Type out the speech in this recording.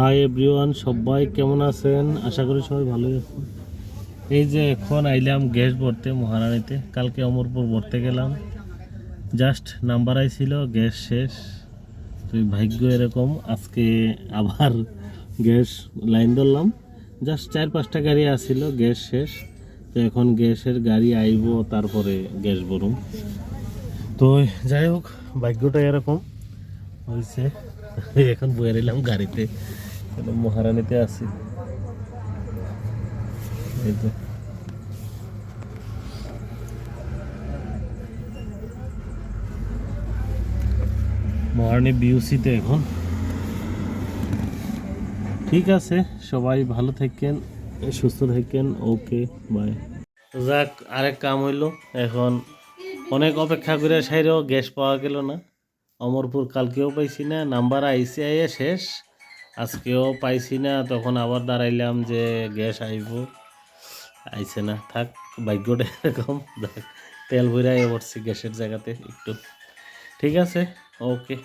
Hi everyone সবাই কেমন আছেন? আশা করি সবাই ভালোই আছেন। এই যে এখন আইলাম গ্যাস ভরতে মহারানীতে। কালকে অমরপুর ভরতে গেলাম। জাস্ট নাম্বার আইছিল গ্যাস শেষ। তো এই ভাগ্য এরকম, আজকে আবার গ্যাস লাইন ধরলাম। জাস্ট চার পাঁচটা গাড়ি আসছিল গ্যাস শেষ। তো এখন গ্যাসের গাড়ি আইব, তারপরে গ্যাস ভরুম। তো যাই হোক, ভাগ্যটা এরকম। হয়েছে এখন বয়ে রইলাম গাড়িতে। এখন মহারানীতে আছি। এই মহারানী বিউসিতে এখন। ঠিক আছে, সবাই ভালো থাকেন, সুস্থ থাকেন, ওকে বাই যাক, আরেক কাম হইল, এখন অনেক অপেক্ষা করে সাইরেও গ্যাস পাওয়া গেল না। অমরপুর কালকেও পাইছি না, নাম্বার আইসি আইয়া শেষ। আজকেও পাইছি না, তখন আবার দাঁড়াইলাম যে গ্যাস আইব। আইছে না, থাক, ভাগ্যটা এরকম তেল ভরে আইয়া পড়ছি গ্যাসের জায়গাতে একটু। ঠিক আছে, ওকে।